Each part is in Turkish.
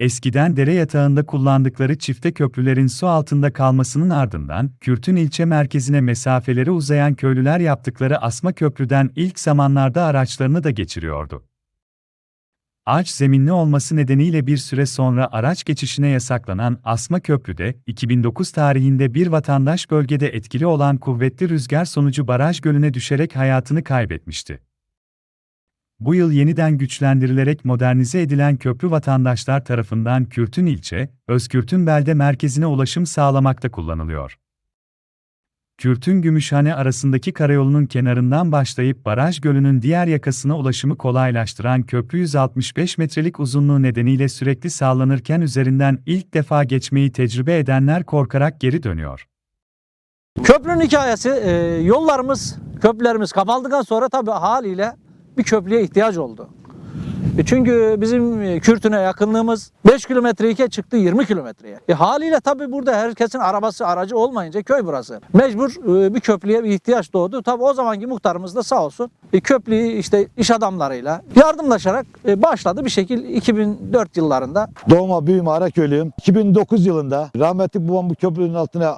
Eskiden dere yatağında kullandıkları çifte köprülerin su altında kalmasının ardından, Kürt'ün ilçe merkezine mesafeleri uzayan köylüler yaptıkları asma köprüden ilk zamanlarda araçlarını da geçiriyordu. Ağaç zeminli olması nedeniyle bir süre sonra araç geçişine yasaklanan Asma Köprü'de, 2009 tarihinde bir vatandaş bölgede etkili olan kuvvetli rüzgar sonucu baraj gölüne düşerek hayatını kaybetmişti. Bu yıl yeniden güçlendirilerek modernize edilen köprü vatandaşlar tarafından Kürtün ilçe, Özkürtün belde merkezine ulaşım sağlamakta kullanılıyor. Kürtün Gümüşhane arasındaki karayolunun kenarından başlayıp Baraj Gölü'nün diğer yakasına ulaşımı kolaylaştıran köprü 165 metrelik uzunluğu nedeniyle sürekli sallanırken üzerinden ilk defa geçmeyi tecrübe edenler korkarak geri dönüyor. Köprünün hikayesi e, yollarımız, köprülerimiz kapandıktan sonra tabii haliyle bir köprüye ihtiyaç oldu. E, çünkü bizim e, Kürtüne yakınlığımız 5 kilometreyken çıktı 20 kilometreye. E, haliyle tabii burada herkesin arabası aracı olmayınca köy burası. Mecbur bir köprüye bir ihtiyaç doğdu. Tabii o zamanki muhtarımız da sağ olsun e, köprüyü işte iş adamlarıyla yardımlaşarak başladı bir şekil 2004 yıllarında. Doğma büyüme Araköylüyüm. 2009 yılında rahmetli babam bu köprünün altına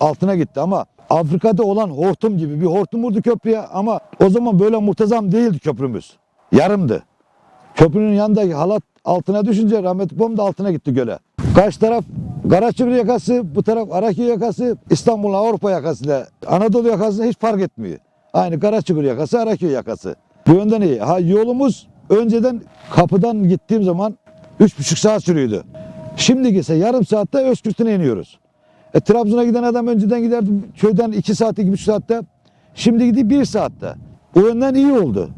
altına gitti ama Afrika'da olan hortum gibi bir hortum vurdu köprüye ama o zaman böyle muntazam değildi köprümüz. Yarımdı. Köprünün yanındaki halat altına düşünce rahmetli babam da altına gitti göle. Karşı taraf Karaçıkır yakası, bu taraf Araköy yakası, İstanbul Avrupa yakası da Anadolu yakasında hiç fark etmiyor. Aynı Karaçıkır yakası, Araköy yakası. Bu yönden iyi. Ha yolumuz önceden kapıdan gittiğim zaman üç buçuk saat sürüyordu. Şimdi ise yarım saatte Özkürt'üne iniyoruz. E, Trabzon'a giden adam önceden giderdi köyden iki saat, iki buçuk saatte. Şimdi gidiyor bir saatte. O yönden iyi oldu.